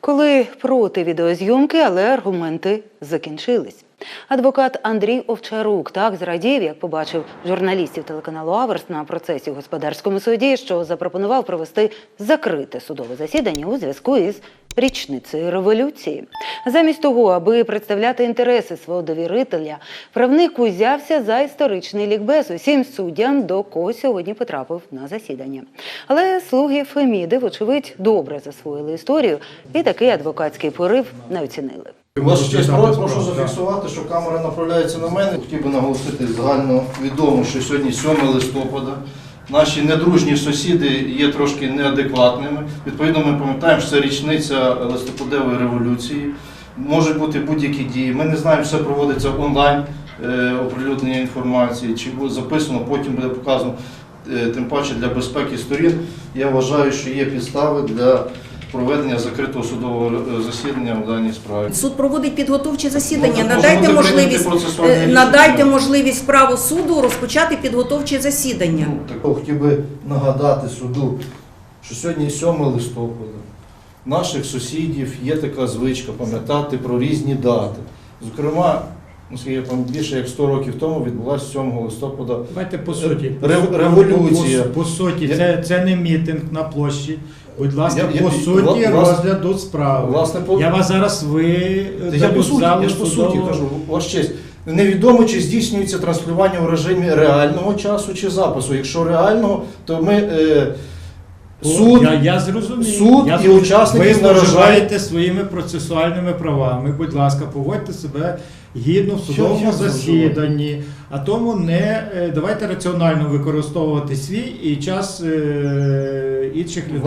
Коли проти відеозйомки, але аргументи закінчились. Адвокат Андрій Овчарук так зрадів, як побачив журналістів телеканалу Аверс на процесі у господарському суді, що запропонував провести закрите судове засідання у зв'язку із річницею революції. Замість того, аби представляти інтереси свого довірителя, правник узявся за історичний лікбез усім суддям, до кого сьогодні потрапив на засідання. Але слуги Феміди, вочевидь, добре засвоїли історію і такий адвокатський порив не оцінили. Ваша честь, прошу, прошу зафіксувати, що камера направляється на мене. Хотів би наголосити загально відомо, що сьогодні 7 листопада. Наші недружні сусіди є трошки неадекватними. Відповідно, ми пам'ятаємо, що це річниця листопадевої революції. Можуть бути будь-які дії. Ми не знаємо, все проводиться онлайн е, оприлюднення інформації, чи буде записано, потім буде показано. Е, Тим паче для безпеки сторін. Я вважаю, що є підстави для проведення закритого судового е, засідання в даній справі. Суд проводить підготовчі засідання. Може, надайте можливість е, надайте можливість справу суду розпочати підготовчі засідання. Ну, так, хотів би нагадати суду, що сьогодні 7 листопада. Наших сусідів є така звичка пам'ятати про різні дати. Зокрема, я пам'ятаю, більше як 100 років тому відбулася 7 листопада. Давайте по суті. Рев- революція. По, по суті, це, це не мітинг на площі. Будь ласка, Я- я- по суті вла- власне- розгляду справи. Власне, по... Я вас зараз ви Та я по суті, я ж по суті кажу, ваш честь. Невідомо, чи здійснюється транслювання у режимі реального часу чи запису. Якщо реального, то ми е, суд. я, я зрозумів. суд я і зрозумів. учасники ви зловживаєте своїми процесуальними правами. Будь ласка, поводьте себе гідно в Я- судовому засіданні. А тому не е, давайте раціонально використовувати свій і час е, інших людей.